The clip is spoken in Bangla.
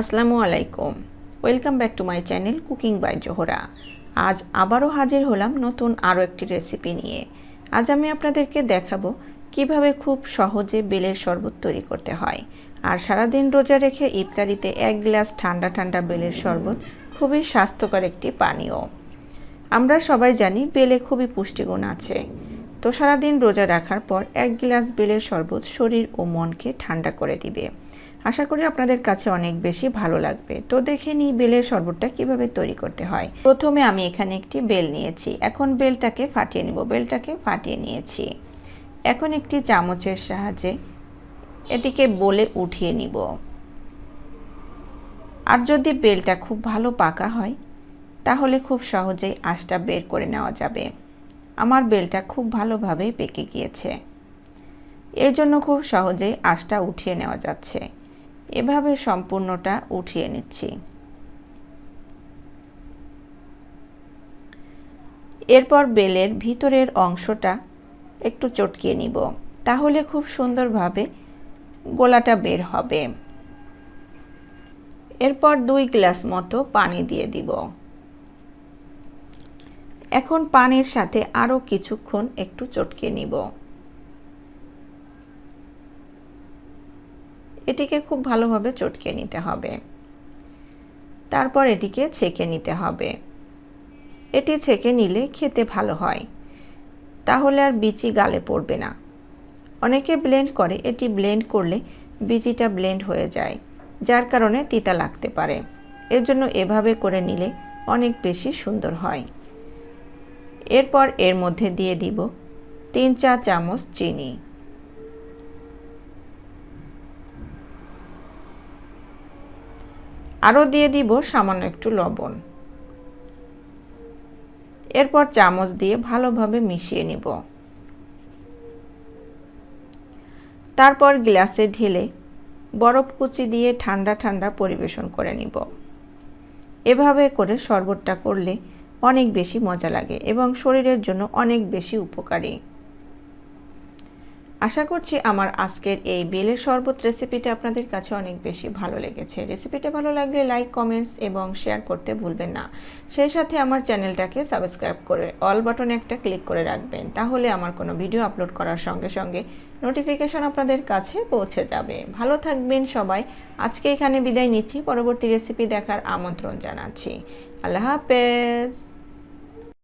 আসসালামু আলাইকুম। Welcome back to my channel cooking by Zohra আজ আবারও হাজির হলাম নতুন আরও একটি রেসিপি নিয়ে। আজ আমি আপনাদেরকে দেখাবো কীভাবে খুব সহজে বেলের শরবত তৈরি করতে হয়। আর সারাদিন রোজা রেখে ইফতারিতে এক গ্লাস ঠান্ডা ঠান্ডা বেলের শরবত খুবই স্বাস্থ্যকর একটি পানীয়। আমরা সবাই জানি বেলে খুবই পুষ্টিগুণ আছে। তো সারাদিন রোজা রাখার পর এক গ্লাস বেলের শরবত শরীর ও মনকে ঠান্ডা করে দিবে। আশা করি আপনাদের কাছে অনেক বেশি ভালো লাগবে। তো দেখে নিই বেলের শরবতটা কীভাবে তৈরি করতে হয়। প্রথমে আমি এখানে একটি বেল নিয়েছি। এখন বেলটাকে ফাটিয়ে নিব। বেলটাকে ফাটিয়ে নিয়েছি। এখন একটি চামচের সাহায্যে এটিকে বলে উঠিয়ে নিব। আর যদি বেলটা খুব ভালো পাকা হয়, তাহলে খুব সহজেই আঁশটা বের করে নেওয়া যাবে। আমার বেলটা খুব ভালোভাবেই পেকে গিয়েছে। এর জন্য খুব সহজেই আঁশটা উঠিয়ে নেওয়া যাচ্ছে। এভাবে সম্পূর্ণটা উঠিয়ে নিচ্ছি। এরপর বেলের ভিতরের অংশটা একটু চটকিয়ে নিব, তাহলে খুব সুন্দরভাবে গোলাটা বের হবে। এরপর দুই গ্লাস মতো পানি দিয়ে দিব। এখন পানির সাথে আরও কিছুক্ষণ একটু চটকে নিব। এটিকে খুব ভালোভাবে চটকে নিতে হবে। তারপর এটিকে ছেঁকে নিতে হবে। এটি ছেঁকে নিলে খেতে ভালো হয়। তাহলে আর বিচি গালে পড়বে না। অনেকে ব্লেন্ড করে, এটি ব্লেন্ড করলে বিচিটা ব্লেন্ড হয়ে যায়, যার কারণে তিতা লাগতে পারে। এর জন্য এভাবে করে নিলে অনেক বেশি সুন্দর হয়। এরপর এর মধ্যে দিয়ে দিব তিন চা চামচ চিনি। আরও দিয়ে দিব সামান্য একটু লবণ। এরপর চামচ দিয়ে ভালোভাবে মিশিয়ে নিব। তারপর গ্লাসে ঢেলে বরফ কুচি দিয়ে ঠান্ডা ঠান্ডা পরিবেশন করে নিব। এভাবে করে শরবতটা করলে অনেক বেশি মজা লাগে এবং শরীরের জন্য অনেক বেশি উপকারী। আশা করছি আমার আজকের এই বেলের শরবত রেসিপিটা আপনাদের কাছে অনেক বেশি ভালো লেগেছে। রেসিপিটা ভালো লাগলে লাইক কমেন্টস এবং শেয়ার করতে ভুলবেন না। সেই সাথে আমার চ্যানেলটাকে সাবস্ক্রাইব করে অল বাটনে একটা ক্লিক করে রাখবেন। তাহলে আমার কোনো ভিডিও আপলোড করার সঙ্গে সঙ্গে নোটিফিকেশন আপনাদের কাছে পৌঁছে যাবে। ভালো থাকবেন সবাই। আজকে এখানে বিদায় নিচ্ছি। পরবর্তী রেসিপি দেখার আমন্ত্রণ জানাচ্ছি। আল্লাহ হাফেজ।